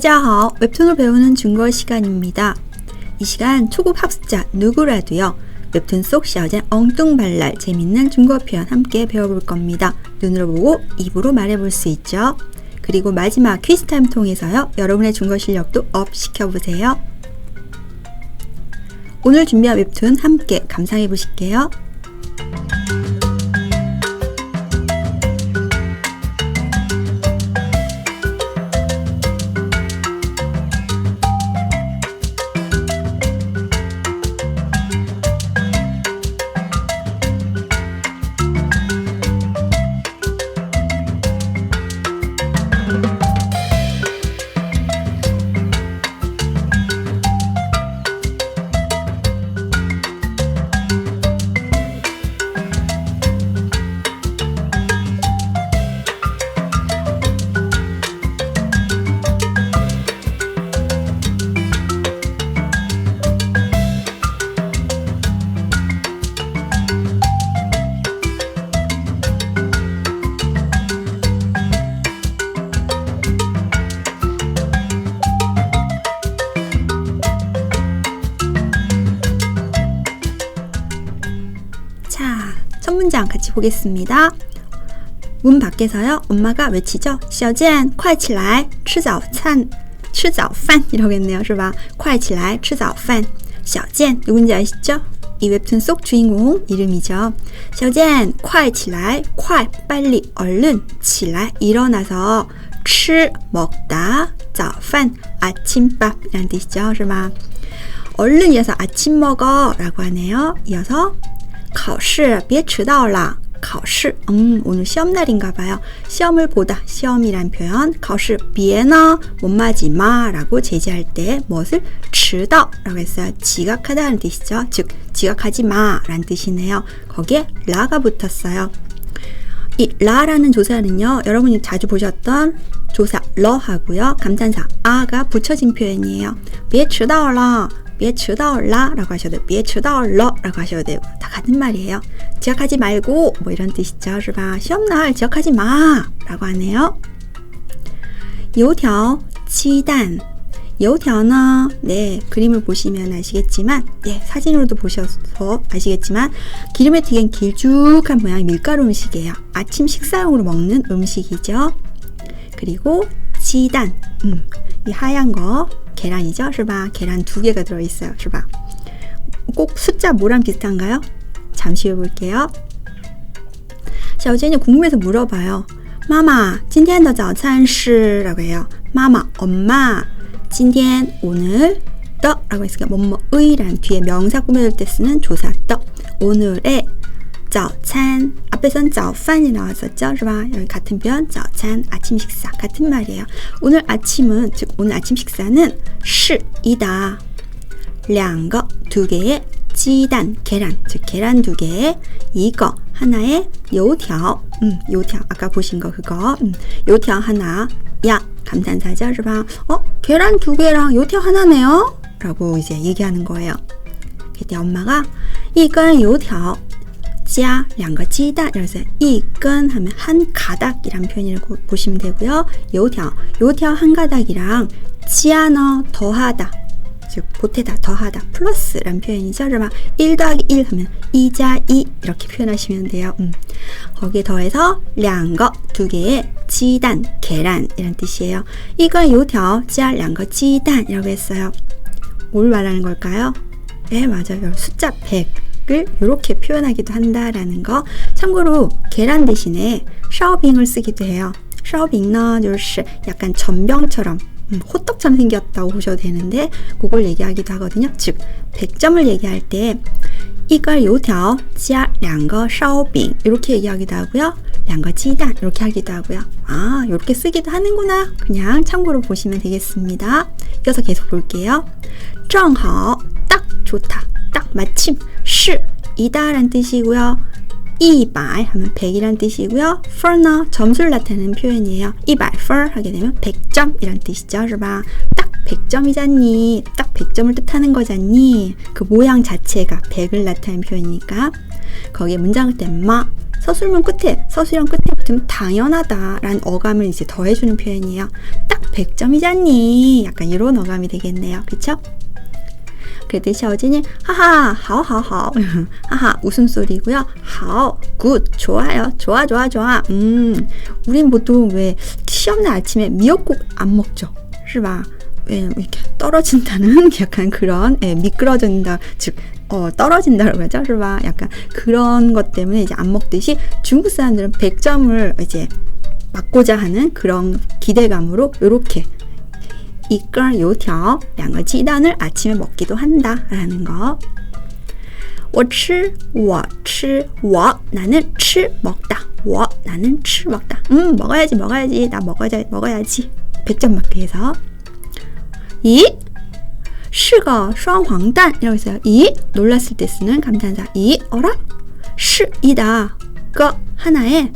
다자하 웹툰을 배우는 중국어 시간입니다. 이 시간 초급 학습자 누구라도요. 웹툰 속 샤오젠 엉뚱발랄 재밌는 중국어 표현 함께 배워볼 겁니다. 눈으로 보고 입으로 말해볼 수 있죠. 그리고 마지막 퀴즈 타임 통해서요. 여러분의 중국어 실력도 업 시켜보세요. 오늘 준비한 웹툰 함께 감상해 보실게요. 문장 같이 보겠습니다. 문 밖에서요, 엄마가 외치죠. 小健,快起来,吃早餐,吃早饭 이러겠네요, 是吧?快起来,吃早饭.小健 누군지 아시죠? 이 웹툰 속 주인공 이름이죠. 小健,快起来,快 빨리 얼른 起来 일어나서 吃 먹다 早饭 아침밥이란 뜻이죠, 是吧? 얼른 이어서 아침 먹어라고 하네요. 이어서 考试别迟到了. 考试, 음, 오늘 시험 날인가 봐요. 시험을 보다, 시험이란 표현. 考试别呢, 못 맞지 마라고 제지할 때 무엇을 迟到라고 했어요. 지각하다는 뜻이죠. 즉, 지각하지 마라는 뜻이네요. 거기에 라가 붙었어요. 이 라라는 조사는요, 여러분이 자주 보셨던 조사 러 하고요, 감탄사 아가 붙여진 표현이에요. 别迟到了. 别迟到啦 라고 하셔도 돼요. 别迟到了 라고 하셔도 되고 다 같은 말이에요. 지각하지 말고 뭐 이런 뜻이죠. 是吧? 시험날 지각하지 마 라고 하네요. 油条, 치단. 油条는 네, 그림을 보시면 아시겠지만 네, 사진으로도 보셔서 아시겠지만 기름에 튀긴 길쭉한 모양의 밀가루 음식이에요. 아침 식사용으로 먹는 음식이죠. 그리고 치단. 음, 이 하얀 거 계란이죠, 是吧? 계란 두 개가 들어있어요, 是吧? 꼭 숫자 뭐랑 비슷한가요? 잠시 후에 볼게요. 자, 어제는 궁금해서 물어봐요. 마마, 今天的早餐是 라고 해요. 마마, 엄마, 今天 오늘 떡 라고 했으니까 뭐뭐의란 뒤에 명사 꾸며줄 때 쓰는 조사 떡. 오늘의 早餐 앞에선 早饭이 나왔었죠, 是吧? 여기 같은 표현 早餐 아침 식사 같은 말이에요. 오늘 아침은 즉 오늘 아침 식사는 是이다. 两个 두 개의 鸡蛋 계란 즉 계란 두 개에 이거 하나의 油条 음, 油条 아까 보신 거 그거 음, 油条 하나 야 감탄사죠, 是吧? 어 계란 두 개랑 油条 하나네요. 라고 이제 얘기하는 거예요. 그때 엄마가 一根油条 加 两个 鸡蛋 그래서 一根 하면 한 가닥이란 표현이라고 보시면 되고요. 油条 油条 한 가닥이랑 加는 더하다 즉 보태다 더하다 플러스란 표현이죠. 그러면 1 더하기 1 하면 2자 2 이렇게 표현하시면 돼요. 음. 거기에 더해서 两个 두 개의 鸡蛋 계란이란 뜻이에요. 이거 油条加两个 鸡蛋이라고 했어요. 뭘 말하는 걸까요? 네 맞아요. 숫자 100 을 이렇게 표현하기도 한다라는 거. 참고로 계란 대신에 샤오빙을 쓰기도 해요. 샤오빙呢 就是 약간 전병처럼 음, 호떡처럼 생겼다고 보셔도 되는데 그걸 얘기하기도 하거든요. 즉 100점을 얘기할 때 이걸 요条 加两个烧饼 이렇게 얘기하기도 하고요. 两个鸡蛋 이렇게 하기도 하고요. 아, 이렇게 쓰기도 하는구나. 그냥 참고로 보시면 되겠습니다. 이어서 계속 볼게요. 正好딱 좋다. 딱 마침 10이다란 뜻이고요. 200 하면 100이란 뜻이고요. 100은 점수를 나타내는 표현이에요. 100, 100 하게 되면 100점이란 뜻이죠. 是吧?딱 100점이잖니. 딱 100점을 뜻하는 거잖니. 그 모양 자체가 100을 나타낸 표현이니까 거기에 문장을 때 마, 서술문 끝에 서술형 끝에 붙으면 당연하다라는 어감을 이제 더해주는 표현이에요. 딱 100점이잖니. 약간 이런 어감이 되겠네요. 그쵸? 그랬더니 샤오진이 하하 하오하오 하하 웃음소리고요. 하오 굿 좋아요 좋아 좋아 좋아 음 우린 보통 왜 시험날 아침에 미역국 안 먹죠? 是吧? 왜 이렇게 떨어진다는 약간 그런 예, 미끄러진다 즉 어, 떨어진다고 하죠, 是吧? 약간 그런 것 때문에 이제 안 먹듯이 중국 사람들은 100점을 이제 맞고자 하는 그런 기대감으로 이렇게 이걸 요条 양의 지단을 아침에 먹기도 한다라는 거. 我吃我吃我 나는 吃 먹다. 我 나는 吃 먹다. 음 먹어야지 먹어야지 나 먹어야지 먹어야지 100점 맞기 위해서 이 시가 双黄蛋이라고 있어요. 이 놀랐을 때 쓰는 감탄사 이 어라 시이다 그 하나에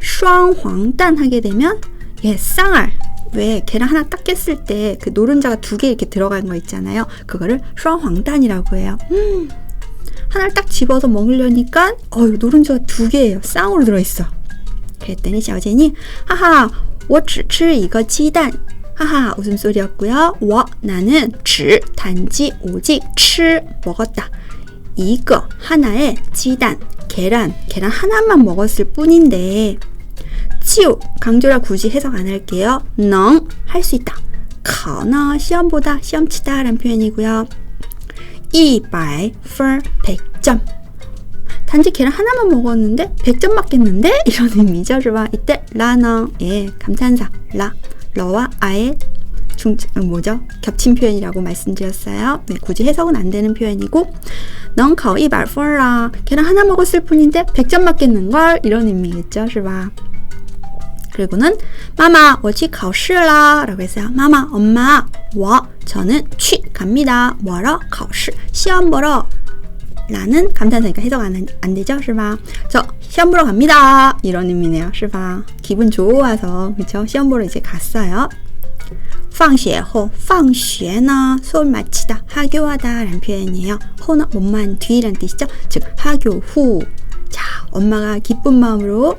双黄蛋 하게 되면 예 쌍알 왜 계란 하나 딱 깼을 때 그 노른자가 두 개 이렇게 들어간 거 있잖아요. 그거를 슈황단이라고 해요. 음, 하나를 딱 집어서 먹으려니까 어유 노른자가 두 개예요. 쌍으로 들어있어. 그랬더니 샤오젠이 하하 我只吃一个鸡蛋 하하 웃음소리였고요. 我 나는 只 단지 오직 吃 먹었다. 이거 하나의 지단 계란 계란 하나만 먹었을 뿐인데 치우 강조라 굳이 해석 안 할게요. 능 할 수 있다. 커나 시험보다 시험치다 라는 표현이고요. 100분 100점 단지 계란 하나만 먹었는데 100점 맞겠는데? 이런 의미죠. 좋아. 이때 라너 예 감탄사 라 러와 아의 중 어, 뭐죠? 겹친 표현이라고 말씀드렸어요. 네, 굳이 해석은 안 되는 표현이고 넌 거의 말펄라 계란 하나 먹었을 뿐인데 100점 맞겠는걸 이런 의미겠죠. 是吧? 그리고는 마마 我去考试啦 라고 했어요. 마마 엄마 我 저는 취 갑니다. 뭐러? 考试 시험 보러 라는 감탄사니까 해석 안, 안 되죠? 是吧?저 시험 보러 갑니다. 이런 의미네요. 是吧? 기분 좋아서 그쵸? 시험 보러 이제 갔어요. 放学后放学나 수업 마치다 하교하다 라는 표현이에요. 호는 몸만 뒤란 뜻이죠. 즉 하교 후. 자, 엄마가 기쁜 마음으로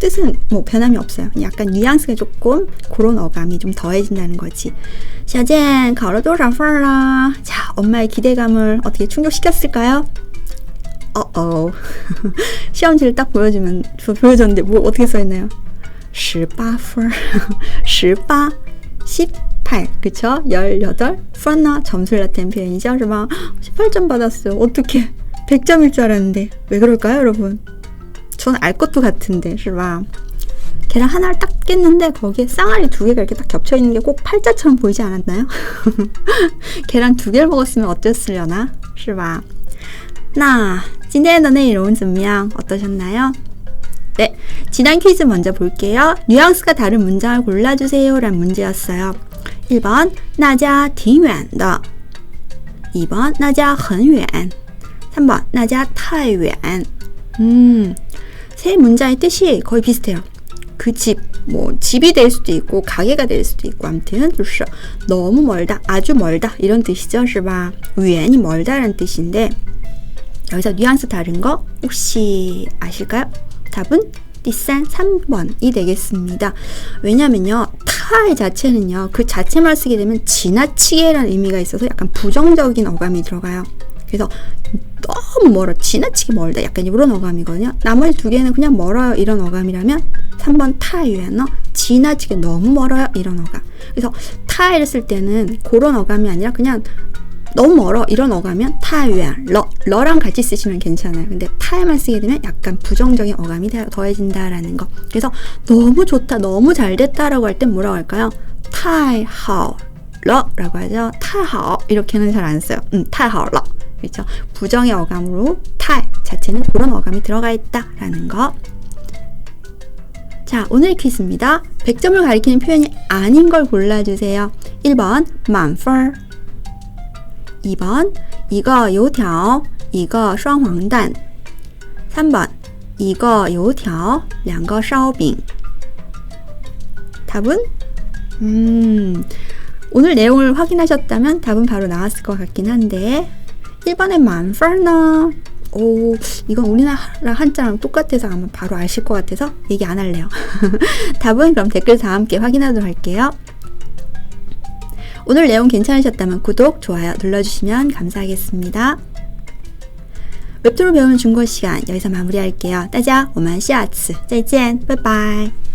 뜻은 뭐 변함이 없어요. 약간 뉘앙스가 조금 그런 어감이 좀 더해진다는 거지. 샤젠, 가로도 라파라. 자, 엄마의 기대감을 어떻게 충족시켰을까요? 어어. 시험지를 딱 보여주면, 보여줬는데, 뭐, 어떻게 써있나요? 18분, 18, 18, 그쵸? 18, 펀나 점수를 나타낸 표현이죠? 18점 받았어요. 어떻게? 100점일 줄 알았는데. 왜 그럴까요, 여러분? 저는 알 것도 같은데, 是吧? 계란 하나를 딱 깼는데 거기에 쌍알이 두 개가 이렇게 딱 겹쳐 있는 게 꼭 팔자처럼 보이지 않았나요? 계란 두 개를 먹었으면 어땠으려나? 是吧?那今天的内容怎么样? 어떠셨나요? 네, 지난 퀴즈 먼저 볼게요. 뉘앙스가 다른 문장을 골라주세요. 란 문제였어요. 1번, 那家挺远的 2번, 那家很远 3번, 那家太远 음, 세 문자의 뜻이 거의 비슷해요. 그 집, 뭐 집이 될 수도 있고 가게가 될 수도 있고 아무튼 就是 너무 멀다, 아주 멀다 이런 뜻이죠, 是吧? 위안이 멀다라는 뜻인데 여기서 뉘앙스 다른 거 혹시 아실까요? 답은 띠산 3번이 되겠습니다. 왜냐면요. 타의 자체는요. 그 자체만 쓰게 되면 지나치게라는 의미가 있어서 약간 부정적인 어감이 들어가요. 그래서 너무 멀어. 지나치게 멀다. 약간 이런 어감이거든요. 나머지 두 개는 그냥 멀어요 이런 어감이라면 3번 타유에너 지나치게 너무 멀어요 이런 어감. 그래서 타를 쓸 때는 그런 어감이 아니라 그냥 너무 멀어. 이런 어감이면 타유엔 러 러랑 같이 쓰시면 괜찮아요. 근데 타에만 쓰게 되면 약간 부정적인 어감이 더해진다라는 거. 그래서 너무 좋다 너무 잘 됐다라고 할 땐 뭐라고 할까요? 타이 하오 러라고 하죠. 타하오. 이렇게는 잘 안 써요. 음 타하오 러 그렇죠? 부정의 어감으로 탈 자체는 그런 어감이 들어가 있다라는 거. 자, 오늘 퀴즈입니다. 100점을 가리키는 표현이 아닌 걸 골라주세요. 1번, 만펄. 2번, 이거 요条, 이거 双黄蛋. 3번, 이거 요条, 两个烧饼. 답은? 음, 오늘 내용을 확인하셨다면 답은 바로 나왔을 것 같긴 한데 1번의 만펄너 오, 이건 우리나라 한자랑 똑같아서 아마 바로 아실 것 같아서 얘기 안 할래요. 답은 그럼 댓글 다 함께 확인하도록 할게요. 오늘 내용 괜찮으셨다면 구독, 좋아요 눌러주시면 감사하겠습니다. 웹툰을 배우는 중국어 시간 여기서 마무리할게요. 大家我们下次再见，拜拜。